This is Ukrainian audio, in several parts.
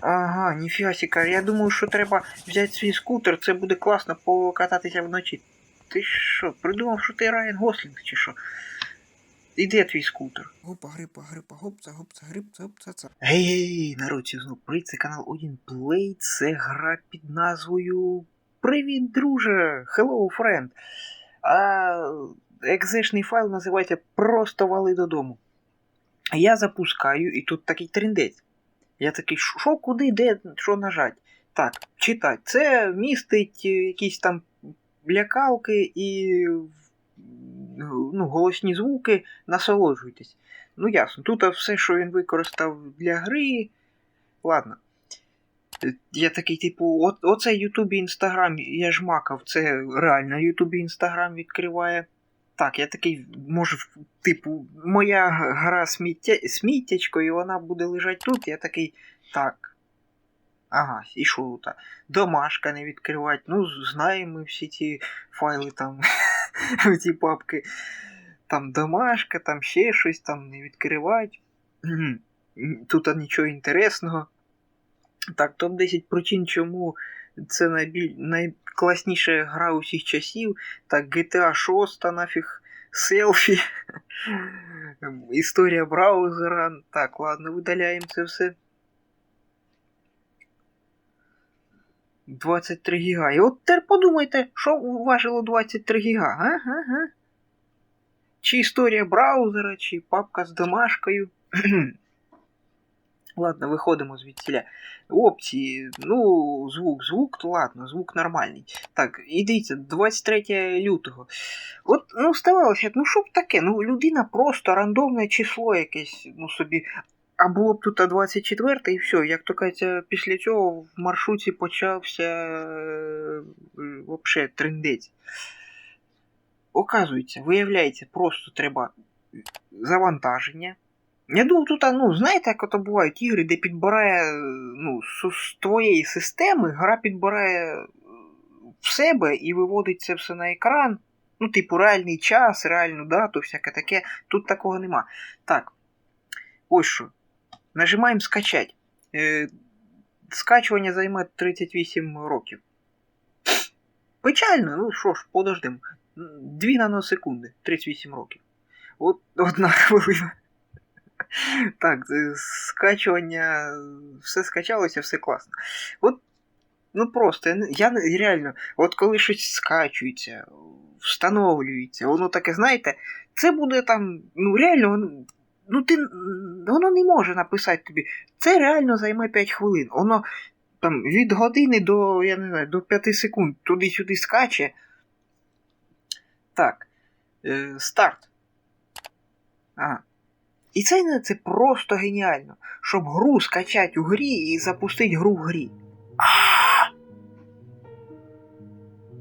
Ага, ніфіга сіка. Я думаю, що треба взяти свій скутер, це буде класно покататися вночі. Ти що, придумав, що ти Райан Гослінг чи що? І де твій скутер? Гопа, грипа, грипа, гопца, гопца, грипца, гопца, ца. Гей, гей, народ, це знов привіт, це канал Один Play, це гра під назвою Привіт, друже! Hello, friend. А екзешний файл називається Просто вали додому. Я запускаю, і тут такий трендець. Я такий, що, куди, де, що нажать? Так, читать. Це містить е, якісь там лякалки і ну, голосні звуки, насолоджуйтесь. Ну ясно, тут все, що він використав для гри. Ладно. Я такий, типу, от, оце Ютубі Інстаграм, я ж макав, це реально Ютубі Інстаграм відкриває. Так, я такий, може, типу, моя гра сміття, сміттячко, і вона буде лежати тут. Я такий, так. Ага, і що тут? Домашка не відкривати. Ну, знаємо ми всі ці файли там, ці папки. Там домашка, там ще щось, там не відкривати. Тут нічого інтересного. Так, топ-10 причин, чому це найбіль... найкласніша гра усіх часів. Так, GTA 6, нафіг, селфі, історія браузера. Так, ладно, видаляємо це все. 23 гіга. І от тепер подумайте, що важило 23 гіга, а? Ага. Чи історія браузера, чи папка з домашкою. Ладно, виходимо звідсіля. Опції, ну, звук, звук, то ладно, звук нормальний. Так, і дивіться, 23 лютого. От, ну, здавалося, ну що б таке? Ну, людина просто рандомне число якесь, ну собі. А було б тут 24 і все. Як то кажеться, після цього в маршруті почався е, вообще трендець. Оказується, виявляється, просто треба завантаження. Я думав, тут, ну, знаєте, як ото бувають ігри, де підбирає ну, з, твоєї системи, гра підбирає в себе і виводить це все на екран. Ну, типу, реальний час, реальну дату, всяке таке. Тут такого нема. Так. Ось що. Нажимаємо скачать. Е, скачування займе 38 років. Печально, ну що ж, подождемо. 2 наносекунди, 38 років. От одна хвилина. Так, скачування, все скачалося, все класно. От, ну просто, я, реально, от коли щось скачується, встановлюється, воно таке, знаєте, це буде там, ну реально, ну ти, воно не може написати тобі. Це реально займе 5 хвилин. Воно там від години до, я не знаю, до 5 секунд туди-сюди скаче. Так, е, старт. Ага. І це, це просто геніально. Щоб гру скачати у грі і запустити гру в грі.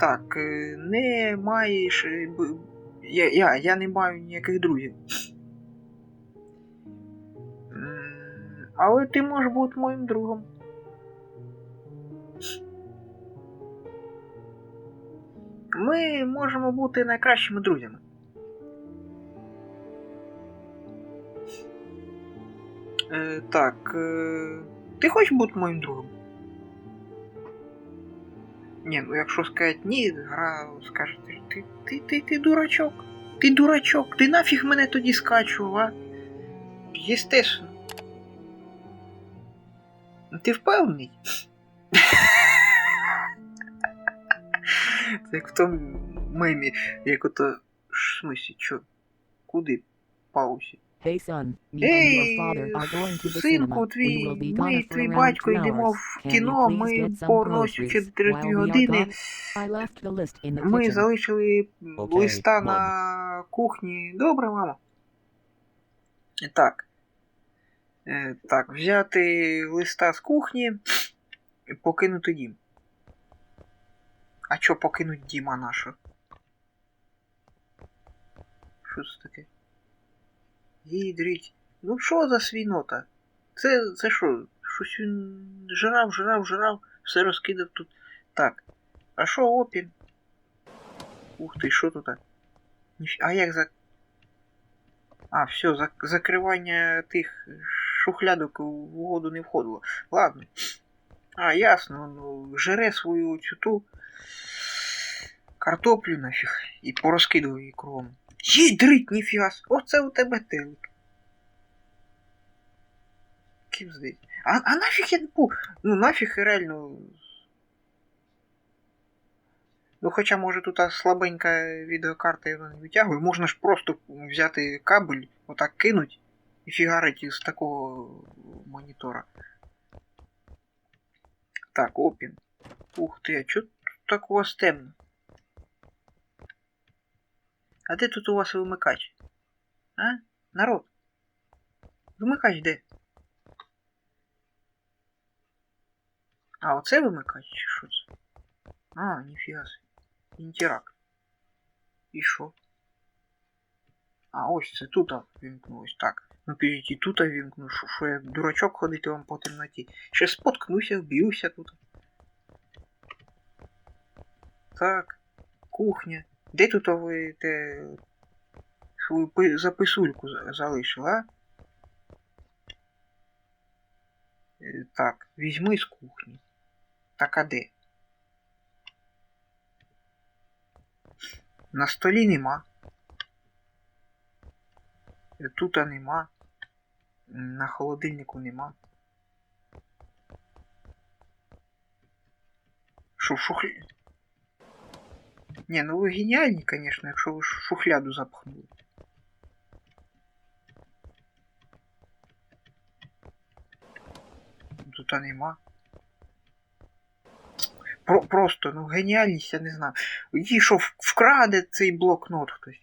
Так, е, не маєш. е, Я, я, я не маю ніяких друзів. Але ти можеш бути моїм другом. Ми можемо бути найкращими друзями. Е, так. Е, ти хочеш бути моїм другом? Ні, ну якщо сказати ні, гра скаже, ти, ти, ти, ти, ти дурачок. Ти дурачок, ти нафіг мене тоді скачував, а? Єстественно. Ну, Ти впевнений? Це як в тому мемі, як ото. В смислі, що? Куди? Паузі. Hey son, me and Ей, father are going to the синку твій, ми, gone твій батько йдемо в кіно, ми get some повернемося groceries через три while we are години. gone? I left the list in the Ми залишили листа на кухні. Добре, мамо. Так. Е, так, взяти листа з кухні і покинути дім. А чо покинуть діма нашу? Що це таке? Гідріть. Ну що за свінота? Це, це що? Щось він жрав, жрав, жрав, все розкидав тут. Так. А що опін? Ух ти, що тут? А як за. А, все, зак... закривання тих шухлядок в угоду не входило. Ладно. А, ясно, ну, жере свою цю ту картоплю нафіг і порозкидував її кругом. Їй дрить, ніфіга. с- Оце у тебе телек. Ким здить. А, а нафіг я. Ну нафіг реально. Ну, хоча, може, тут слабенька відеокарта і не витягує. Можна ж просто взяти кабель, отак кинуть і фігарить із такого монітора. Так, опін. Ух ти, а чо тут так у вас темно? А де тут у вас вимикач? А? Народ? Вимикач де? А, оце вимикач чи що це? А, ніфіга собі. Інтеракт. І що? А, ось це тут вімкнулось. Так. Ну підіть і тут вімкну, що, що я дурачок ходити вам по темноті. Ще споткнуся, вб'юся тут. Так. Кухня. Де тут ви те свою записульку за- залишили, а? Е, Так, візьми з кухні. Так а де? На столі нема. Е, Тута нема. На холодильнику нема. Що, шухлі... Ні, ну ви геніальні, звісно, якщо ви шухляду запхнули. Тут нема. Про, просто, ну геніальність, я не знаю. Їй що, вкраде цей блокнот хтось.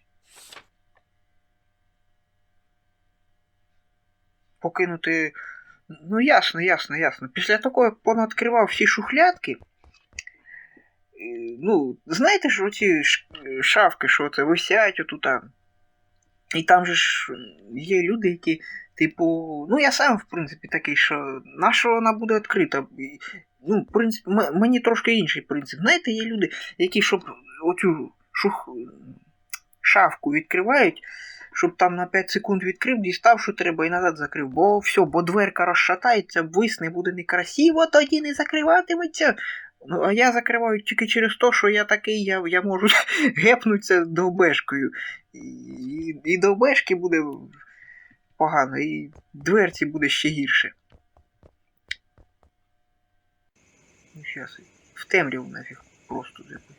Покинути. Ну ясно, ясно, ясно. Після такого, як понадкривав всі шухлядки. Ну, знаєте ж оці ш- шафки, що це висять отута. І там же ж є люди, які, типу, ну я сам, в принципі, такий, що на що вона буде відкрита? Ну, м- мені трошки інший принцип. Знаєте, є люди, які щоб оцю шух... шафку відкривають, щоб там на 5 секунд відкрив, дістав, що треба, і назад закрив. Бо все, бо дверка розшатається, висне, буде некрасиво, тоді не закриватиметься. Ну, а я закриваю тільки через те, що я такий, я, я можу гепнутися довбешкою. І, і, довбешки буде погано, і дверці буде ще гірше. Ну, щас. В темряву нафіг просто запи.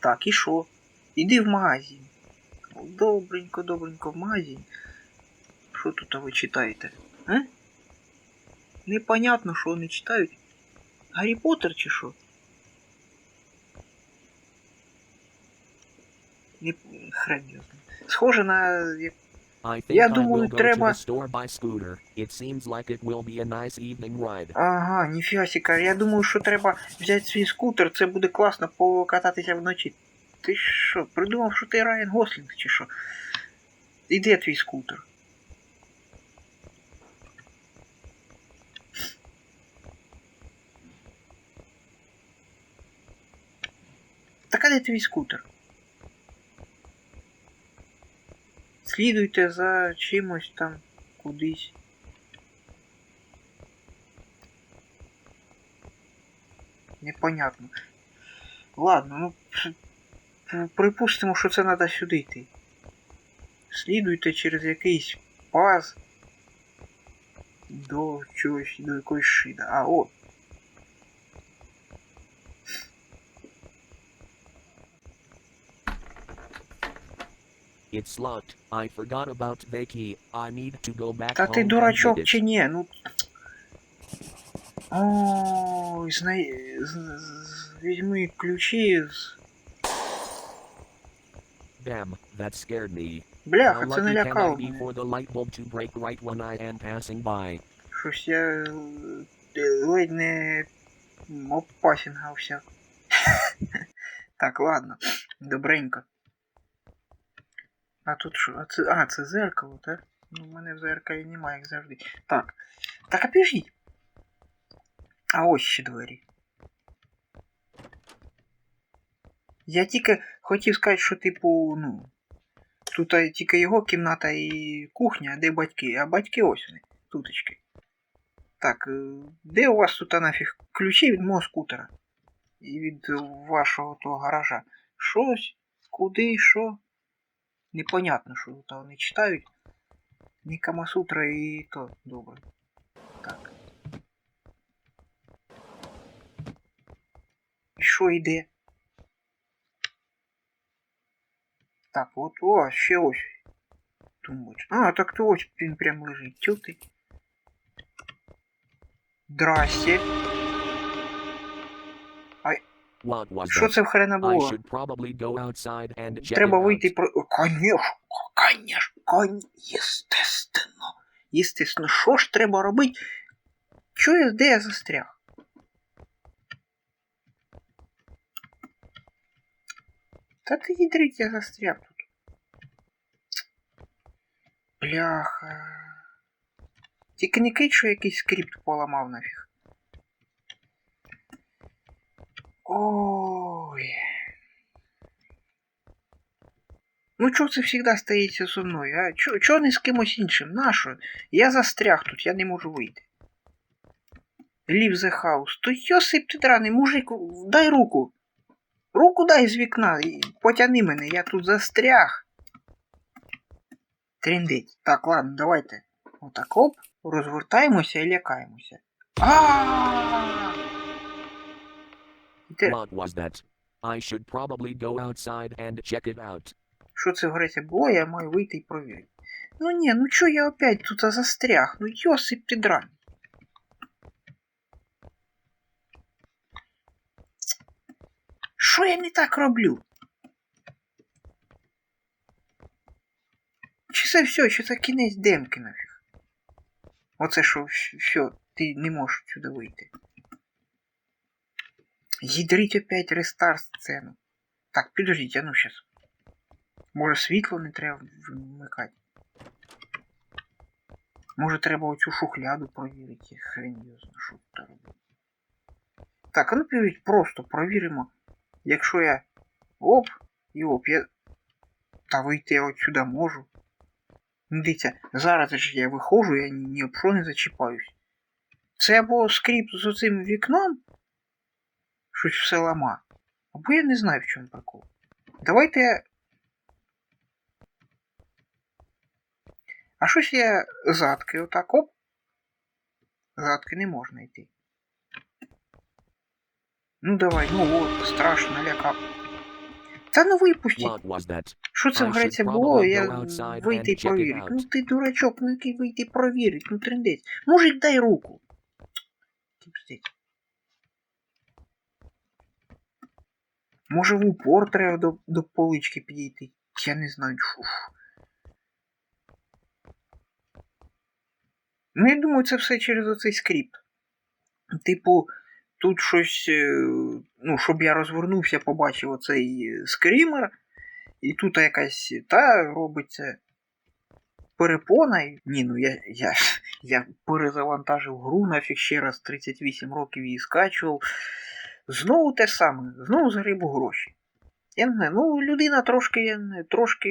Так, і що? Іди в магазин. Добренько, добренько, в магазин. Що тут ви читаєте? А? Непонятно, що вони читають. Гаррі Поттер чи що? Не хрен його. Схоже на. Я думаю, треба-. Ага, ніфіга сіка. Я думаю, що треба взяти свій скутер, це буде класно покататися вночі. Ти що, придумав, що ти Райан Гослінг чи що? І де твій скутер? А твій скутер? Слідуйте за чимось там кудись. Непонятно. Ладно, ну припустимо, що це треба сюди йти. Слідуйте через якийсь паз до чогось, до якоїсь шида. А, о. It's locked. I forgot about the key. I need to go back Та home ти and дурачок get it. чи ні? Ну. Ой, знай... з- з- Візьми ключі з. Damn, that scared me. Бляха, How це lucky can I налякало be мене. for the light bulb to break right when I am passing by? Щось я е, ледь не м, обпасінгався. так, ладно. Добренько. А тут що? А це, зеркало, так? Ну, в мене в зеркалі немає, як завжди. Так. Так, а піжіть. А ось ще двері. Я тільки хотів сказати, що, типу, ну. Тут тільки його кімната і кухня, а де батьки? А батьки ось вони, туточки. Так, е, де у вас тут нафіг ключі від мого скутера? І від вашого того гаража? Щось? Куди? Що? Непонятно, що тут вони читають. Ні Камасутра і то добре. Так. І що йде? Так, от о, ще ось. Тумбочка. А, так то ось він прям лежить. Тю ти. Здрасте. Що це в хрена було? Треба вийти про. Конечно, конечно, кон... єстественно. Єстественно, що ж треба робити? Чо я, де я застряг? Та ти їдрить, я застряг тут. Бляха. Тільки не кить, що якийсь скрипт поламав нафіг. Ну чого це завжди стається зі мною, а? Чого, чого не з кимось іншим? Нащо? Я застряг тут, я не можу вийти. Leave the house. То Йосип ти драний, мужик, дай руку. Руку дай з вікна потяни мене, я тут застряг. Тріндить. Так, ладно, давайте. Отак оп, розвертаємося і лякаємося. А! What was that? I should probably go outside and check it out. Що це в Греції було, я маю вийти і провірити. Ну ні, ну чо я опять тут застряг? Ну Йосип ти дрань. Що я не так роблю? Чи це все, чи це кінець демки нафіг? Оце що, все, ти не можеш сюди вийти. Їдріть опять рестарт сцену. Так, підождіть, а ну щас. Може світло не треба вмикати. Може треба оцю шухляду провірити. Хрен його знає, що тут робити. Так, а ну підождіть, просто провіримо. Якщо я. Оп, і оп, я. Та вийти я от сюди можу. Ну дивіться, зараз ж я виходжу, я ні, об що не зачіпаюсь. Це або скрипт з оцим вікном. Щось все лама. Або я не знаю, в чому прикол. Давайте я А щось я задки отак оп. Задки не можна йти. Ну давай, ну от, страшно, лякав. Та ну випустіть. Що це в should було? Я вийти і out. Ну ти дурачок, ну який вийти і провірити, ну трендець. Мужик, дай руку. Може в упор треба до, до полички підійти. Я не знаю, фуф. Ну, я думаю, це все через оцей скрипт. Типу, тут щось, е, ну, щоб я розвернувся, побачив оцей скрімер, і тут якась та робиться перепона. Ні, ну я, я, я перезавантажив гру, нафіг ще раз 38 років її скачував. Знову те саме, знову загрібу гроші. Я не знаю, ну людина трошки, трошки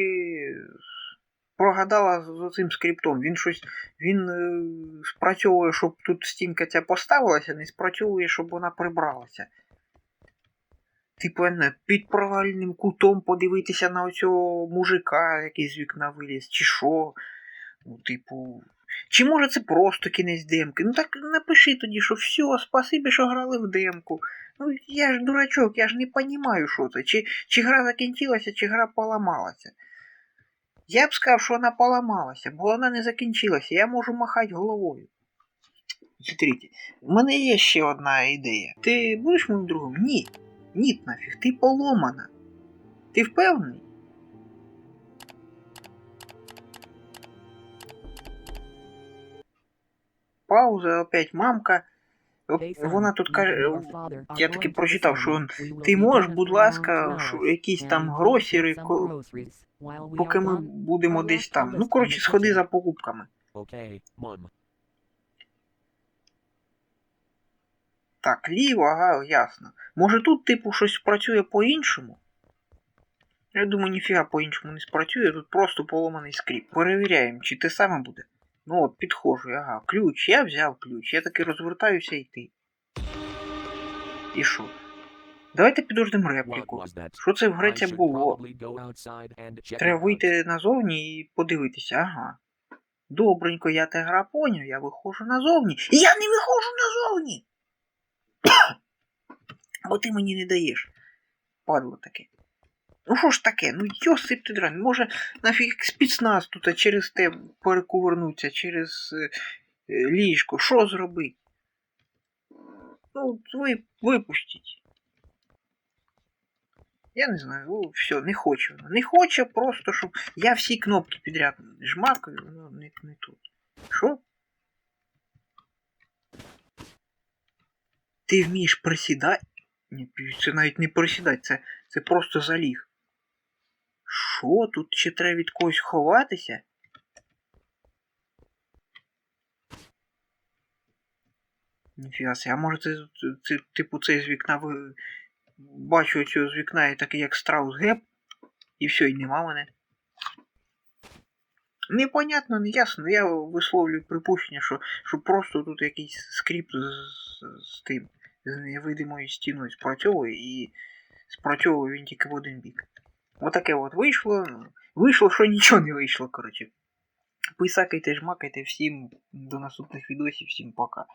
прогадала з цим скриптом. Він щось, він е, спрацьовує, щоб тут стінка ця поставилася, не спрацьовує, щоб вона прибралася. Типу, не під провальним кутом подивитися на оцього мужика, який з вікна виліз, чи що. Ну, типу. Чи може це просто кінець демки? Ну так напиши тоді, що все, спасибі, що грали в демку. Ну я ж дурачок, я ж не розумію, що це. Чи, чи гра закінчилася, чи гра поламалася. Я б сказав, що вона поламалася, бо вона не закінчилася. Я можу махати головою. Смотрите, у мене є ще одна ідея. Ти будеш моїм другом? Ні. Ні, нафіг, ти поломана. Ти впевнений? Пауза, опять мамка. Son, Вона тут каже. are Я таки прочитав, що ти можеш, будь ласка, якісь там гросіри, поки ми будемо десь там. Ну, коротше, сходи за покупками. Так, ліво, ага, ясно. Може тут, типу, щось працює по-іншому? Я думаю, ніфіга по-іншому не спрацює, тут просто поломаний скріп. Перевіряємо, чи те саме буде. Ну от, підходжу, ага, ключ, я взяв ключ, я таки розвертаюся йти. І що? Давайте підождемо репліку. Що це в Греція було? Треба вийти назовні і подивитися, ага. Добренько, я те гра поняв, я виходжу назовні. Я не виходжу назовні! Бо ти мені не даєш. Падло таке. Ну що ж таке? Ну йосип ти дрань. Може нафіг спецназ тут через те перекувырнуться, через е, е, ліжко. Що зробити? Ну, ви, випустіть. Я не знаю, ну все, не хочу. Не хоче просто, щоб я всі кнопки підряд жмакаю, ну не, не тут. Що? Ти вмієш присідати? Ні, це навіть не присідати, це, це просто заліг. Що? Тут ще треба від когось ховатися? Ніфіга а може це, це, типу цей з вікна ви... бачу цього з вікна і такий як страус геп, і все, і нема мене. Непонятно, не ясно. Я висловлюю припущення, що, що просто тут якийсь скрипт з, з, з тим, з невидимою стіною спрацьовує і спрацьовує він тільки в один бік. Отаке от вийшло. Вийшло, що нічого не вийшло, коротше. Писакайте, жмакайте всім до наступних відосів, всім пока.